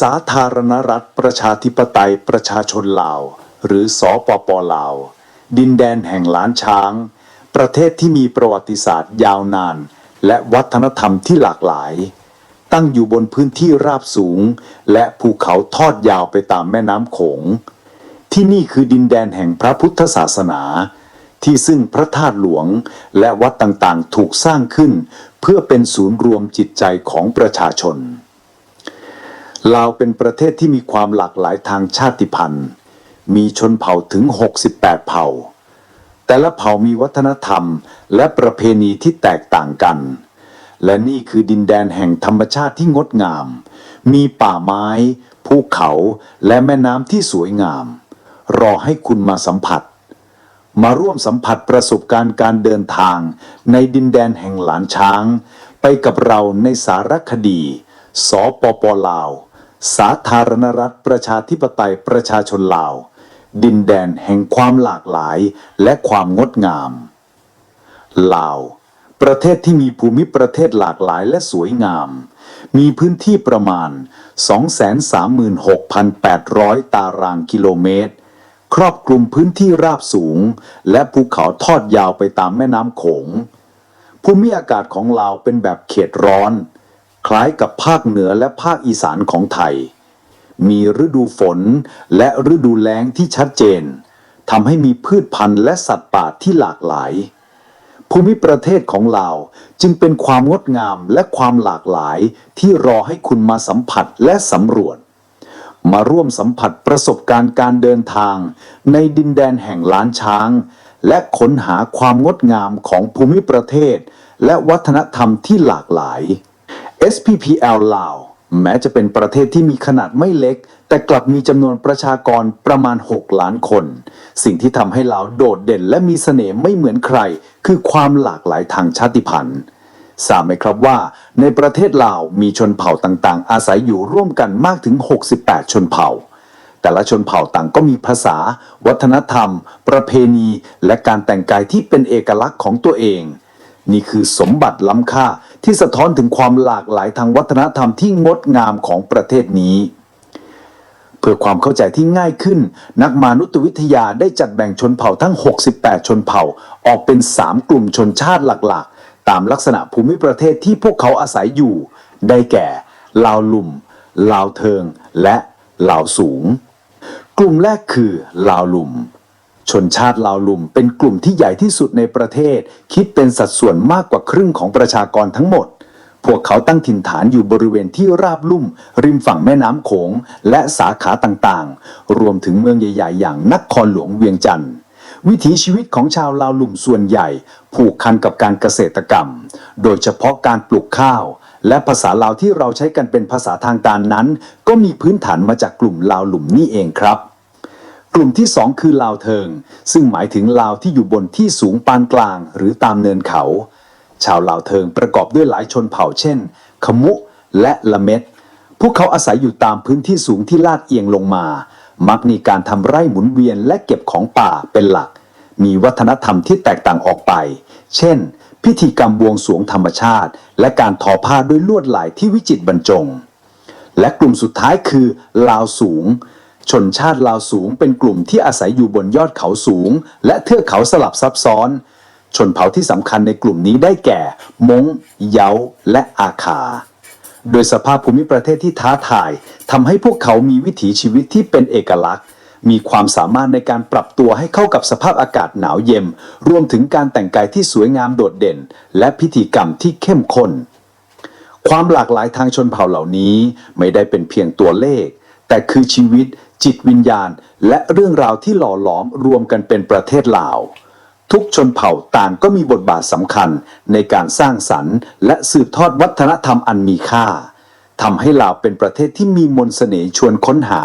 สาธารณรัฐประชาธิปไตยประชาชนลาว หรือสอปปลาว ดินแดนแห่งล้านช้าง ประเทศที่มีประวัติศาสตร์ยาวนาน และวัฒนธรรมที่หลากหลาย ตั้งอยู่บนพื้นที่ราบสูง และภูเขาทอดยาวไปตามแม่น้ำโขง ที่นี่คือดินแดนแห่งพระพุทธศาสนา ที่ซึ่งพระธาตุหลวงและวัดต่างๆถูกสร้างขึ้น เพื่อเป็นศูนย์รวมจิตใจของประชาชน ลาวเป็นประเทศที่มีความหลากหลายทางชาติพันธุ์ มีชนเผ่าถึง 68 เผ่า แต่ละเผ่ามีวัฒนธรรมและประเพณีที่แตกต่างกัน และนี่คือดินแดนแห่งธรรมชาติที่งดงาม มีป่าไม้ ภูเขาและแม่น้ำที่สวยงาม รอให้คุณมาสัมผัส มาร่วมสัมผัสประสบการณ์การเดินทางในดินแดนแห่งหลานช้าง ไปกับเราในสารคดีสปปลาว สาธารณรัฐประชาธิปไตยประชาชนลาว ดินแดนแห่งความหลากหลายและความงดงาม ลาว ประเทศที่มีภูมิประเทศหลากหลายและสวยงาม มีพื้นที่ประมาณ 236,800 ตารางกิโลเมตร ครอบคลุมพื้นที่ราบสูง และภูเขาทอดยาวไปตามแม่น้ำโขง ภูมิอากาศของลาวเป็นแบบเขตร้อน คล้ายกับภาคเหนือและภาคอีสานของไทย มีฤดูฝนและฤดูแล้งที่ชัดเจนทำให้มีพืชพันธุ์และสัตว์ป่าที่หลากหลาย ภูมิประเทศของลาวจึงเป็นความงดงามและความหลากหลายที่รอให้คุณมาสัมผัสและสำรวจ มาร่วมสัมผัสประสบการณ์การเดินทาง ในดินแดนแห่งล้านช้าง และค้นหาความงดงามของภูมิประเทศ และวัฒนธรรมที่หลากหลาย SPPL ลาวแม้จะเป็นประเทศที่มีขนาดไม่เล็ก แต่กลับมีจำนวนประชากรประมาณ 6 ล้านคน สิ่งที่ทำให้ลาวโดดเด่นและมีเสน่ห์ไม่เหมือนใคร คือความหลากหลายทางชาติพันธุ์ทราบไหมครับว่า ในประเทศลาวมีชนเผ่าต่างๆ อาศัยอยู่ร่วมกันมากถึง 68 ชนเผ่า แต่ละชนเผ่าต่างก็มีภาษา วัฒนธรรม ประเพณี และการแต่งกายที่เป็นเอกลักษณ์ของตัวเอง นี่คือสมบัติล้ำค่าที่สะท้อนถึงความหลากหลายทางวัฒนธรรมที่งดงามของประเทศนี้ เพื่อความเข้าใจที่ง่ายขึ้น นักมนุษยวิทยาได้จัดแบ่งชนเผ่าทั้ง 68 ชนเผ่า ออกเป็น 3 กลุ่มชนชาติหลักๆ ตามลักษณะภูมิประเทศที่พวกเขาอาศัยอยู่ ได้แก่ ลาวลุ่ม ลาวเทิง และลาวสูง กลุ่มแรกคือลาวลุ่ม ชนชาติลาวลุ่มเป็นกลุ่มที่ใหญ่ที่สุดในประเทศ คิดเป็นสัดส่วนมากกว่าครึ่งของประชากรทั้งหมด พวกเขาตั้งถิ่นฐานอยู่บริเวณที่ราบลุ่ม ริมฝั่งแม่น้ำโขง และสาขาต่างๆ รวมถึงเมืองใหญ่ ๆ อย่างนครหลวงเวียงจันทร์วิถีชีวิตของชาวลาวลุ่มส่วนใหญ่ ผูกพันกับการเกษตรกรรม โดยเฉพาะการปลูกข้าว และภาษาลาวที่เราใช้กันเป็นภาษาทางการนั้น ก็มีพื้นฐานมาจากกลุ่มลาวลุ่มนี่เองครับ กลุ่มที่ 2 คือลาวเทิง ซึ่งหมายถึงลาวที่อยู่บนที่สูงปานกลาง หรือตามเนินเขา ชาวลาวเทิงประกอบด้วยหลายชนเผ่าเช่น ขมุ และละเม็ด พวกเขาอาศัยอยู่ตามพื้นที่สูงที่ลาดเอียงลงมา มักมีการทำไร่หมุนเวียนและเก็บของป่าเป็นหลัก มีวัฒนธรรมที่แตกต่างออกไป เช่น พิธีกรรมบวงสรวงธรรมชาติ และการทอผ้าด้วยลวดลายที่วิจิตรบรรจง และกลุ่มสุดท้ายคือ ลาวสูง ชนชาติลาวสูงเป็นกลุ่มที่อาศัยอยู่บนยอดเขาสูง และเทือกเขาสลับซับซ้อน ชนเผ่าที่สำคัญในกลุ่มนี้ได้แก่ มงเยาและอาคา โดยสภาพภูมิประเทศที่ท้าทายทำให้พวกเขามีวิถีชีวิตที่เป็นเอกลักษณ์ มีความสามารถในการปรับตัวให้เข้ากับสภาพอากาศหนาวเย็นรวมถึงการแต่งกายที่สวยงามโดดเด่น และพิธีกรรมที่เข้มข้นความหลากหลายทางชนเผ่าเหล่านี้ไม่ได้เป็นเพียงตัวเลข แต่คือชีวิต จิตวิญญาณ และเรื่องราวที่หล่อหลอมรวมกันเป็นประเทศลาว ทุกชนเผ่าต่างก็มีบทบาทสำคัญในการสร้างสรรค์และสืบทอดวัฒนธรรมอันมีค่าทำให้ลาวเป็นประเทศที่มีมนต์เสน่ห์ชวนค้นหา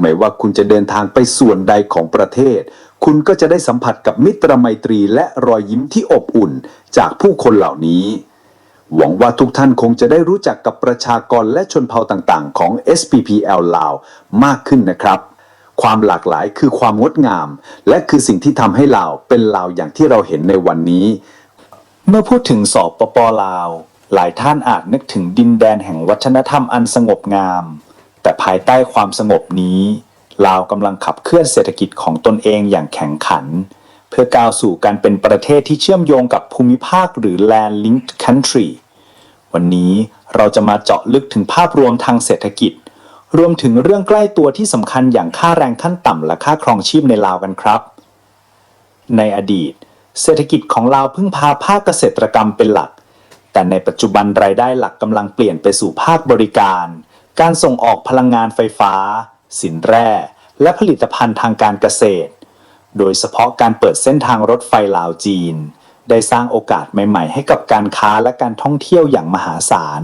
ไม่ว่าคุณจะเดินทางไปส่วนใดของประเทศ คุณก็จะได้สัมผัสกับมิตรไมตรีและรอยยิ้มที่อบอุ่นจากผู้คนเหล่านี้ หวังว่าทุกท่านคงจะได้รู้จักกับประชากรและชนเผ่าต่างๆ ของ SPPL ลาวมากขึ้นนะครับ ความหลากหลายคือความงดงาม และคือสิ่งที่ทำให้ลาวเป็นลาวอย่างที่เราเห็นในวันนี้ เมื่อพูดถึงสอบปปลาว หลายท่านอาจนึกถึงดินแดนแห่งวัฒนธรรมอันสงบงาม แต่ภายใต้ความสงบนี้ลาวกำลังขับเคลื่อนเศรษฐกิจของตนเองอย่างแข็งขัน พื่อก้าวสู่การเป็นประเทศที่เชื่อมโยงกับภูมิภาคหรือ Land Linked Country วันนี้เราจะมาเจาะลึกถึงภาพรวมทางเศรษฐกิจ รวมถึงเรื่องใกล้ตัวที่สำคัญอย่างค่าแรงขั้นต่ำและค่าครองชีพในลาวกันครับ ในอดีต เศรษฐกิจของลาวพึ่งพาภาคเกษตรกรรมเป็นหลัก แต่ในปัจจุบันรายได้หลักกำลังเปลี่ยนไปสู่ภาคบริการ การส่งออกพลังงานไฟฟ้า สินแร่ และผลิตภัณฑ์ทางการเกษตร โดยเฉพาะการเปิดเส้นทางรถไฟลาวจีน ได้สร้างโอกาสใหม่ๆ ให้กับการค้าและการท่องเที่ยวอย่างมหาศาล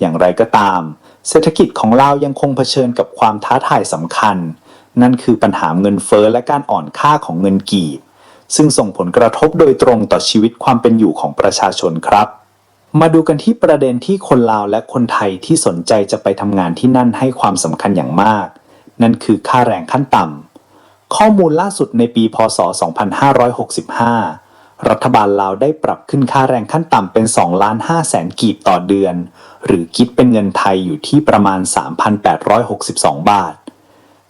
อย่างไรก็ตาม เศรษฐกิจของลาวยังคงเผชิญกับความท้าทายสำคัญ นั่นคือปัญหาเงินเฟ้อและการอ่อนค่าของเงินกีบ ซึ่งส่งผลกระทบโดยตรงต่อชีวิตความเป็นอยู่ของประชาชนครับ มาดูกันที่ประเด็นที่คนลาวและคนไทยที่สนใจจะไปทำงานที่นั่นให้ความสำคัญอย่างมาก นั่นคือค่าแรงขั้นต่ำ ข้อมูลล่าสุดในปี พศ 2565 รัฐบาลลาวได้ปรับขึ้นค่าแรงขั้นต่ำเป็น 2 ล้าน5แสนกีบต่อเดือน หรือคิดเป็นเงินไทยอยู่ที่ประมาณ 3,862 บาท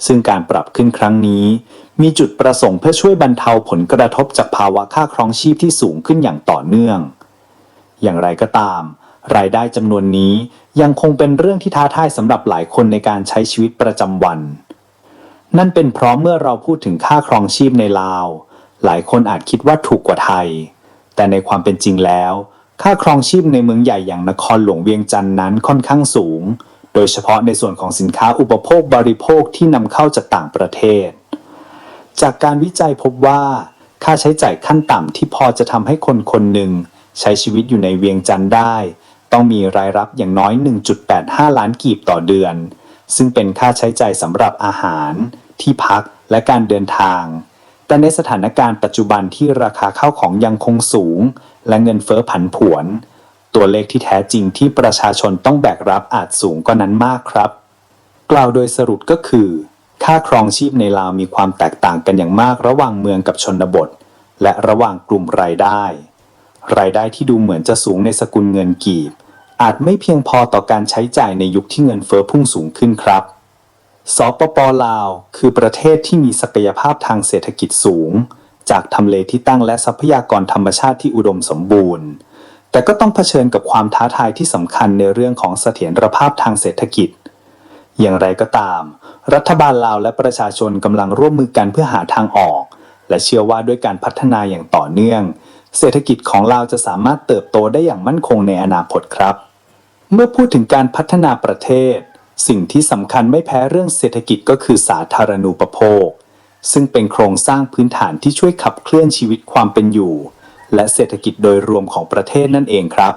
ซึ่งการปรับขึ้นครั้งนี้ มีจุดประสงค์เพื่อช่วยบรรเทาผลกระทบจากภาวะค่าครองชีพที่สูงขึ้นอย่างต่อเนื่อง อย่างไรก็ตาม รายได้จำนวนนี้ยังคงเป็นเรื่องที่ท้าทายสำหรับหลายคนในการใช้ชีวิตประจำวัน นั่นเป็นเพราะเมื่อเราพูดถึงค่าครองชีพในลาว หลายคนอาจคิดว่าถูกกว่าไทย แต่ในความเป็นจริงแล้ว ค่าครองชีพในเมืองใหญ่อย่างนครหลวงเวียงจันทร์นั้นค่อนข้างสูง โดยเฉพาะในส่วนของสินค้าอุปโภคบริโภคที่นำเข้าจากต่างประเทศ จากการวิจัยพบว่า ค่าใช้จ่ายขั้นต่ำที่พอจะทำให้คนคนหนึ่งใช้ชีวิตอยู่ในเวียงจันทร์ได้ ต้องมีรายรับอย่างน้อย 1.85 ล้านกีบต่อเดือน ซึ่งเป็นค่าใช้จ่ายสำหรับอาหาร ที่พักและการเดินทาง แต่ในสถานการณ์ปัจจุบันที่ราคาข้าวของยังคงสูง และเงินเฟ้อผันผวน ตัวเลขที่แท้จริงที่ประชาชนต้องแบกรับอาจสูงกว่านั้นมากครับ กล่าวโดยสรุปก็คือ ค่าครองชีพในลาวมีความแตกต่างกันอย่างมากระหว่างเมืองกับชนบท และระหว่างกลุ่มรายได้ รายได้ที่ดูเหมือนจะสูงในสกุลเงินกีบ อาจไม่เพียงพอต่อการใช้จ่ายในยุคที่เงินเฟ้อพุ่งสูงขึ้นครับ สปปลาว คือประเทศที่มีศักยภาพทางเศรษฐกิจสูง จากทำเลที่ตั้งและทรัพยากรธรรมชาติที่อุดมสมบูรณ์ แต่ก็ต้องเผชิญกับความท้าทายที่สำคัญในเรื่องของเสถียรภาพทางเศรษฐกิจ อย่างไรก็ตาม รัฐบาลลาวและประชาชนกำลังร่วมมือกันเพื่อหาทางออก และเชื่อว่าด้วยการพัฒนาอย่างต่อเนื่อง เศรษฐกิจของลาวจะสามารถเติบโตได้อย่างมั่นคงในอนาคตครับ เมื่อพูดถึงการพัฒนาประเทศ สิ่งที่สำคัญไม่แพ้เรื่องเศรษฐกิจก็คือสาธารณูปโภค ซึ่งเป็นโครงสร้างพื้นฐานที่ช่วยขับเคลื่อนชีวิตความเป็นอยู่ และเศรษฐกิจโดยรวมของประเทศนั่นเองครับ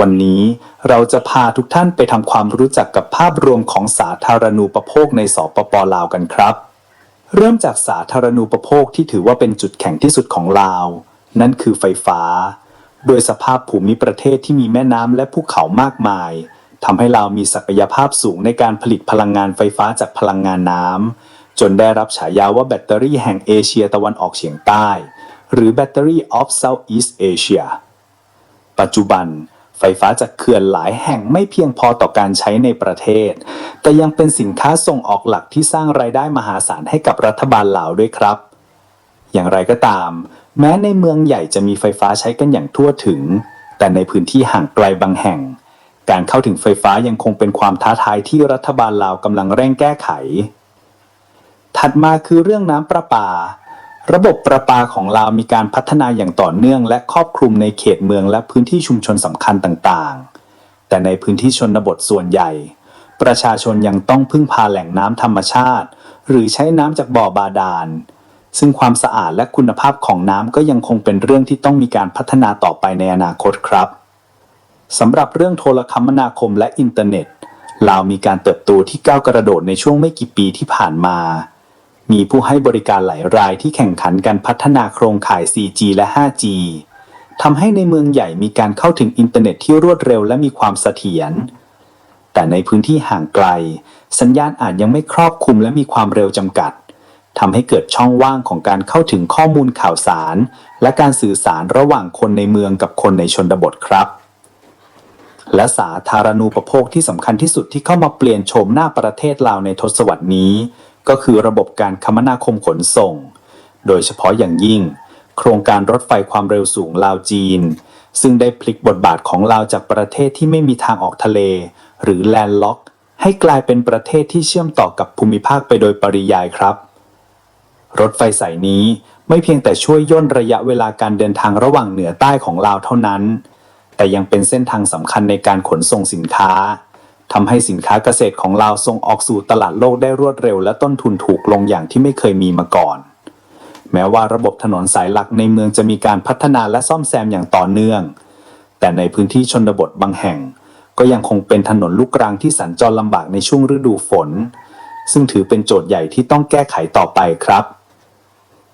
วันนี้เราจะพาทุกท่านไปทำความรู้จักกับภาพรวมของสาธารณูปโภคในสปปลาวกันครับ เริ่มจากสาธารณูปโภคที่ถือว่าเป็นจุดแข็งที่สุดของลาว นั่นคือไฟฟ้า โดยสภาพภูมิประเทศที่มีแม่น้ำและภูเขามากมายทำให้ลาวมีศักยภาพสูงในการผลิตพลังงานไฟฟ้าจากพลังงานน้ำจนได้รับฉายาว่าแบตเตอรี่แห่งเอเชียตะวันออกเฉียงใต้ หรือ Battery of Southeast Asia ปัจจุบัน ไฟฟ้าจากเขื่อนหลายแห่งไม่เพียงพอต่อการใช้ในประเทศ แต่ยังเป็นสินค้าส่งออกหลักที่สร้างรายได้มหาศาลให้กับรัฐบาลลาวด้วยครับ อย่างไรก็ตาม แม้ในเมืองใหญ่จะมีไฟฟ้าใช้กันอย่างทั่วถึง แต่ในพื้นที่ห่างไกลบางแห่ง การเข้าถึงไฟฟ้ายังคงเป็นความท้าทายที่รัฐบาลลาวกำลังเร่งแก้ไข ถัดมาคือเรื่องน้ำประปา ระบบประปาของลาวมีการพัฒนาอย่างต่อเนื่อง และครอบคลุมในเขตเมืองและพื้นที่ชุมชนสำคัญต่างๆ แต่ในพื้นที่ชนบทส่วนใหญ่ ประชาชนยังต้องพึ่งพาแหล่งน้ำธรรมชาติ หรือใช้น้ำจากบ่อบาดาล ซึ่งความสะอาดและคุณภาพของน้ำก็ยังคงเป็นเรื่องที่ต้องมีการพัฒนาต่อไปในอนาคตครับสำหรับเรื่องโทรคมนาคมและอินเทอร์เน็ตลาวมีการเติบโตที่ก้าวกระโดดในช่วงไม่กี่ปีที่ผ่านมา มีผู้ให้บริการหลายรายที่แข่งขันกันพัฒนาโครงข่าย 4G และ 5G ทำให้ในเมืองใหญ่มีการเข้าถึงอินเทอร์เน็ตที่รวดเร็วและมีความเสถียร แต่ในพื้นที่ห่างไกล สัญญาณอาจยังไม่ครอบคลุมและมีความเร็วจำกัด ทำให้เกิดช่องว่างของการเข้าถึงข้อมูลข่าวสาร และการสื่อสารระหว่างคนในเมืองกับคนในชนบทครับ และสาธารณูปโภคที่สำคัญที่สุดที่เข้ามาเปลี่ยนโฉมหน้าประเทศลาวในทศวรรษนี้ ก็คือระบบการคมนาคมขนส่ง โดยเฉพาะอย่างยิ่ง โครงการรถไฟความเร็วสูงลาวจีน ซึ่งได้พลิกบทบาทของลาวจากประเทศที่ไม่มีทางออกทะเล หรือแลนด์ล็อกให้กลายเป็นประเทศที่เชื่อมต่อกับภูมิภาคไปโดยปริยายครับ รถไฟสายนี้ไม่เพียงแต่ช่วยย่นระยะเวลาการเดินทางระหว่างเหนือใต้ของลาวเท่านั้น แต่ยังเป็นเส้นทางสำคัญในการขนส่งสินค้าทำให้สินค้าเกษตรของลาวส่งออกสู่ตลาดโลกได้รวดเร็ว และต้นทุนถูกลงอย่างที่ไม่เคยมีมาก่อน แม้ว่าระบบถนนสายหลักในเมืองจะมีการพัฒนาและซ่อมแซมอย่างต่อเนื่อง แต่ในพื้นที่ชนบทบางแห่ง ก็ยังคงเป็นถนนลูกรังที่สัญจรลำบากในช่วงฤดูฝน ซึ่งถือเป็นโจทย์ใหญ่ที่ต้องแก้ไขต่อไปครับ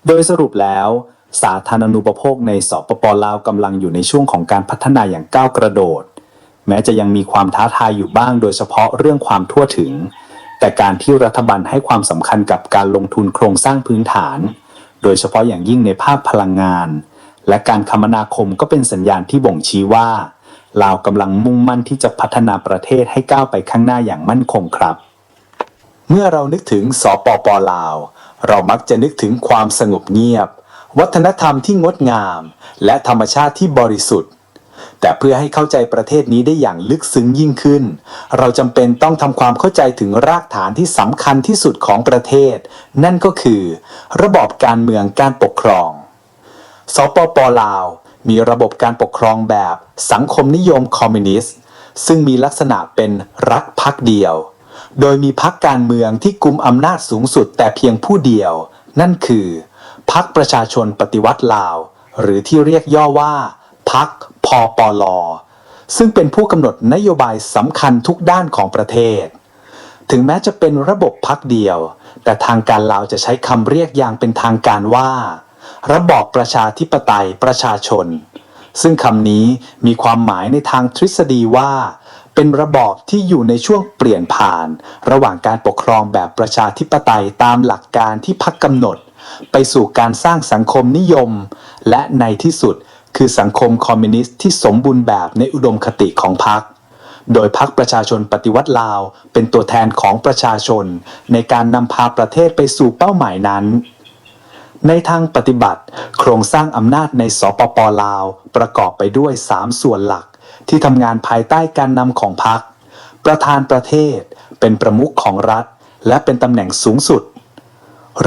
โดยสรุปแล้ว สาธารณูปโภคในสปปลาวกำลังอยู่ในช่วงของการพัฒนาอย่างก้าวกระโดด แม้จะยังมีความท้าทายอยู่บ้างโดยเฉพาะเรื่องความทั่วถึง แต่การที่รัฐบาลให้ความสำคัญกับการลงทุนโครงสร้างพื้นฐาน โดยเฉพาะอย่างยิ่งในภาคพลังงาน และการคมนาคมก็เป็นสัญญาณที่บ่งชี้ว่าลาวกำลังมุ่งมั่นที่จะพัฒนาประเทศให้ก้าวไปข้างหน้าอย่างมั่นคงครับ เมื่อเรานึกถึงสปปลาว เรามักจะนึกถึงความสงบเงียบ วัฒนธรรมที่งดงาม และธรรมชาติที่บริสุทธิ์ แต่เพื่อให้เข้าใจประเทศนี้ได้อย่างลึกซึ้งยิ่งขึ้น เราจำเป็นต้องทำความเข้าใจถึงรากฐานที่สำคัญที่สุดของประเทศ นั่นก็คือ ระบอบการเมืองการปกครอง สปปลาว มีระบบการปกครองแบบสังคมนิยมคอมมิวนิสต์ ซึ่งมีลักษณะเป็นรัฐพักเดียว โดยมีพักการเมืองที่กุมอำนาจสูงสุดแต่เพียงผู้เดียว นั่นคือพักประชาชนปฏิวัติลาว หรือที่เรียกย่อว่าพักพอปลอซึ่งเป็นผู้กำหนดนโยบายสำคัญทุกด้านของประเทศ ถึงแม้จะเป็นระบบพักเดียว แต่ทางการลาวจะใช้คำเรียกอย่างเป็นทางการว่า ระบอบประชาธิปไตยประชาชน ซึ่งคำนี้มีความหมายในทางทฤษฎีว่า เป็นระบอบที่อยู่ในช่วงเปลี่ยนผ่าน ระหว่างการปกครองแบบประชาธิปไตยตามหลักการที่พักกำหนด ไปสู่การสร้างสังคมนิยม และในที่สุดคือสังคมคอมมิวนิสต์ที่สมบูรณ์แบบในอุดมคติของพรรคโดยพรรคประชาชนปฏิวัติลาว เป็นตัวแทนของประชาชน ในการนำพาประเทศไปสู่เป้าหมายนั้น ในทางปฏิบัติ โครงสร้างอำนาจในสปปลาว ประกอบไปด้วย 3 ส่วนหลัก ที่ทำงานภายใต้การนำของพรรคประธานประเทศ เป็นประมุขของรัฐ และเป็นตำแหน่งสูงสุด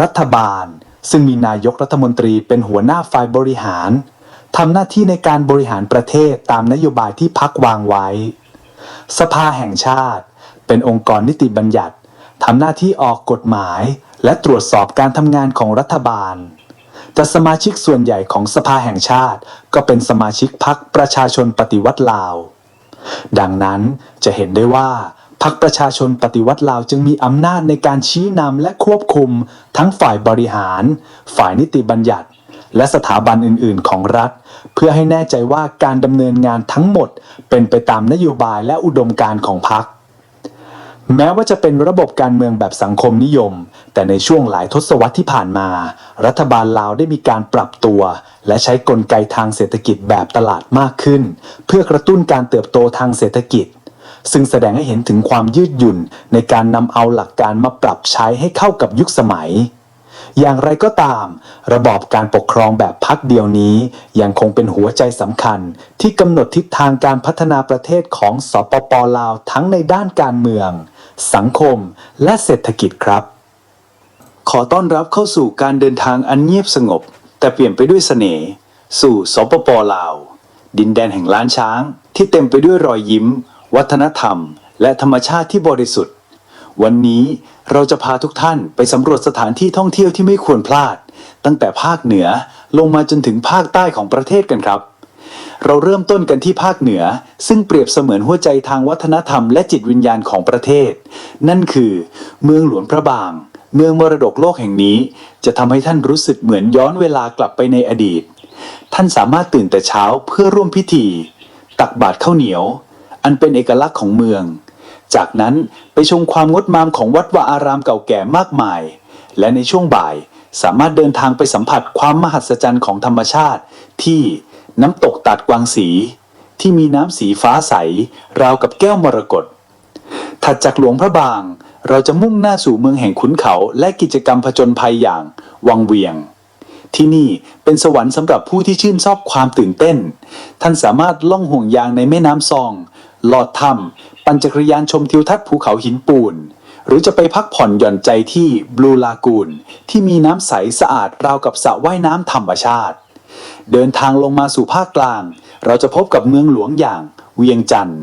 รัฐบาล ซึ่งมีนายกรัฐมนตรีเป็นหัวหน้าฝ่ายบริหารทำหน้าที่ในการบริหารประเทศตามนโยบายที่พักวางไว้ สภาแห่งชาติ เป็นองค์กรนิติบัญญัติทำหน้าที่ออกกฎหมาย และตรวจสอบการทำงานของรัฐบาล แต่สมาชิกส่วนใหญ่ของสภาแห่งชาติ ก็เป็นสมาชิกพรรคประชาชนปฏิวัติลาว ดังนั้นจะเห็นได้ว่าพรรคประชาชนปฏิวัติลาวจึงมีอำนาจในการชี้นำและควบคุม ทั้งฝ่ายบริหาร ฝ่ายนิติบัญญัติ และสถาบันอื่น ๆ ของรัฐ เพื่อให้แน่ใจว่าการดำเนินงานทั้งหมดเป็นไปตามนโยบายและอุดมการณ์ของพรรค แม้ว่าจะเป็นระบบการเมืองแบบสังคมนิยม แต่ในช่วงหลายทศวรรษที่ผ่านมา รัฐบาลลาวได้มีการปรับตัว และใช้กลไกทางเศรษฐกิจแบบตลาดมากขึ้น เพื่อกระตุ้นการเติบโตทางเศรษฐกิจ ซึ่งแสดงให้เห็นถึงความยืดหยุ่นในการนำเอาหลักการมาปรับใช้ให้เข้ากับยุคสมัย อย่างไรก็ตาม ระบอบการปกครองแบบพักเดียวนี้ ยังคงเป็นหัวใจสำคัญ ที่กำหนดทิศทางการพัฒนาประเทศของสปปลาวทั้งในด้านการเมือง สังคม และเศรษฐกิจครับ ขอต้อนรับเข้าสู่การเดินทางอันเงียบสงบ แต่เปลี่ยนไปด้วยเสน่ห์สู่สปปลาว ดินแดนแห่งล้านช้าง ที่เต็มไปด้วยรอยยิ้ม วัฒนธรรม และธรรมชาติที่บริสุทธิ์ วันนี้เราจะพาทุกท่านไปสำรวจสถานที่ท่องเที่ยวที่ไม่ควรพลาด ตั้งแต่ภาคเหนือลงมาจนถึงภาคใต้ของประเทศกันครับ เราเริ่มต้นกันที่ภาคเหนือ ซึ่งเปรียบเสมือนหัวใจทางวัฒนธรรมและจิตวิญญาณของประเทศ นั่นคือ เมืองหลวงพระบาง เมืองมรดกโลกแห่งนี้ จะทำให้ท่านรู้สึกเหมือนย้อนเวลากลับไปในอดีต ท่านสามารถตื่นแต่เช้าเพื่อร่วมพิธี ตักบาตรข้าวเหนียว อันเป็นเอกลักษณ์ของเมือง จากนั้นไปชมความงดงามของวัดวาอารามเก่าแก่มากมาย และในช่วงบ่ายสามารถเดินทางไปสัมผัสความมหัศจรรย์ของธรรมชาติที่ น้ำตกตัดกวางสี ที่มีน้ำสีฟ้าใส ราวกับแก้วมรกตถัดจากหลวงพระบาง เราจะมุ่งหน้าสู่เมืองแห่งขุนเขาและกิจกรรมผจญภัยอย่าง วังเวียง ที่นี่เป็นสวรรค์สำหรับผู้ที่ชื่นชอบความตื่นเต้น ท่านสามารถล่องห่วงยางในแม่น้ำซอง ลอดถ้ำปั่นจักรยานชมทิวทัศน์ภูเขาหินปูน หรือจะไปพักผ่อนหย่อนใจที่บลูลากูนที่มีน้ำใสสะอาดราวกับสระว่ายน้ำธรรมชาติ เดินทางลงมาสู่ภาคกลาง เราจะพบกับเมืองหลวงอย่างเวียงจันทร์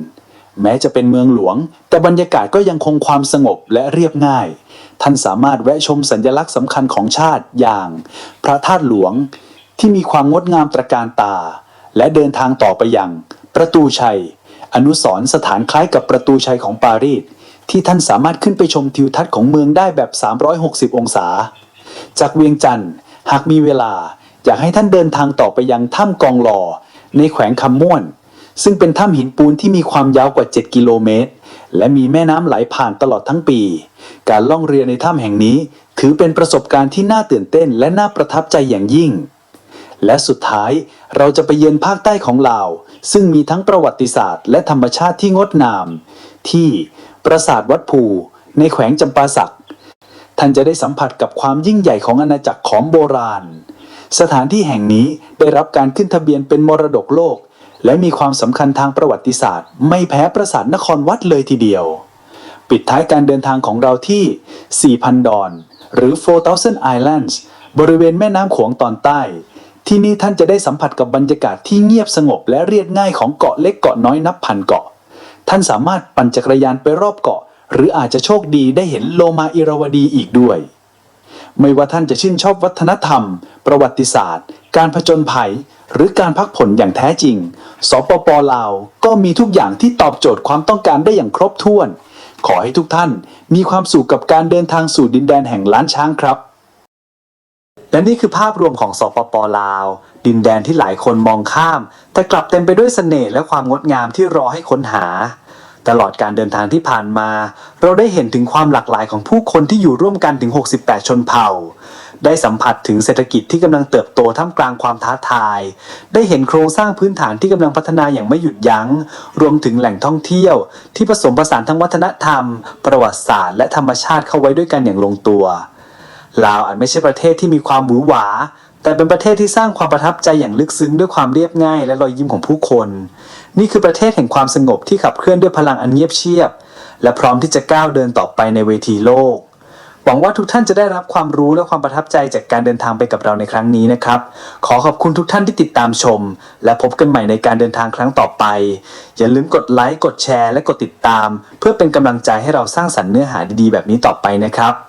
แม้จะเป็นเมืองหลวง แต่บรรยากาศก็ยังคงความสงบและเรียบง่าย ท่านสามารถแวะชมสัญลักษณ์สำคัญของชาติอย่าง พระธาตุหลวงที่มีความงดงามตระการตา และเดินทางต่อไปยัง ประตูชัย อนุสรสถานคล้ายกับประตูชัยของปารีสที่ท่านสามารถขึ้นไปชมทิวทัศน์ของเมืองได้แบบ 360 องศา จากเวียงจันทร์หากมีเวลา อยากให้ท่านเดินทางต่อไปยังถ้ำกองหลอในแขวงคำม่วน ซึ่งเป็นถ้ำหินปูนที่มีความยาวกว่า 7 กิโลเมตร และมีแม่น้ำไหลผ่านตลอดทั้งปี การล่องเรือในถ้ำแห่งนี้ ถือเป็นประสบการณ์ที่น่าตื่นเต้นและน่าประทับใจอย่างยิ่ง และสุดท้ายเราจะไปเยือนภาคใต้ของลาว ซึ่งมีทั้งประวัติศาสตร์ และธรรมชาติที่งดงาม ที่ปราสาทวัดภูในแขวงจำปาสักท่านจะได้สัมผัสกับความยิ่งใหญ่ของอาณาจักรของโบราณ สถานที่แห่งนี้ได้รับการขึ้นทะเบียนเป็นมรดกโลก และมีความสำคัญทางประวัติศาสตร์ ไม่แพ้ปราสาทนครวัดเลยทีเดียว ปิดท้ายการเดินทางของเราที่ 4,000 ดอน หรือ 4,000 Islands บริเวณแม่น้ำโขงตอนใต้ ที่นี่ท่านจะได้สัมผัสกับบรรยากาศที่เงียบสงบและเรียบง่ายของเกาะเล็กเกาะน้อยนับพันเกาะ ท่านสามารถปั่นจักรยานไปรอบเกาะ หรืออาจจะโชคดีได้เห็นโลมาอิราวดีอีกด้วย ไม่ว่าท่านจะชื่นชอบวัฒนธรรม ประวัติศาสตร์ การผจญภัย หรือการพักผ่อนอย่างแท้จริง สปปลาวก็มีทุกอย่างที่ตอบโจทย์ความต้องการได้อย่างครบถ้วน ขอให้ทุกท่านมีความสุขกับการเดินทางสู่ดินแดนแห่งล้านช้างครับ และนี่คือภาพรวมของสปปลาว ดินแดนที่หลายคนมองข้าม แต่กลับเต็มไปด้วยเสน่ห์และความงดงามที่รอให้ค้นหา ตลอดการเดินทางที่ผ่านมา เราได้เห็นถึงความหลากหลายของผู้คนที่อยู่ร่วมกันถึง 68 ชนเผ่า ได้สัมผัสถึงเศรษฐกิจที่กำลังเติบโตท่ามกลางความท้าทาย ได้เห็นโครงสร้างพื้นฐานที่กำลังพัฒนาอย่างไม่หยุดยัง้ง รวมถึงแหล่งท่องเที่ยว ที่ผสมผสานทั้งวัฒนธรรม ประวัติศาสตร์และธรรมชาติเข้าไว้ด้วยกันอย่างลงตัวลาวอาจไม่ใช่ประเทศที่มีความหวือหวา แต่เป็นประเทศที่สร้างความประทับใจอย่างลึกซึ้งด้วยความเรียบง่ายและรอยยิ้มของผู้คน นี่คือประเทศแห่งความสงบที่ขับเคลื่อนด้วยพลังอันเงียบเชียบ และพร้อมที่จะก้าวเดินต่อไปในเวทีโลก หวังว่าทุกท่านจะได้รับความรู้และความประทับใจจากการเดินทางไปกับเราในครั้งนี้นะครับ ขอขอบคุณทุกท่านที่ติดตามชม และพบกันใหม่ในการเดินทางครั้งต่อไป อย่าลืมกดไลค์กดแชร์ และกดติดตาม เพื่อเป็นกำลังใจให้เราสร้างสรรค์เนื้อหาดีๆ แบบนี้ต่อไปนะครับ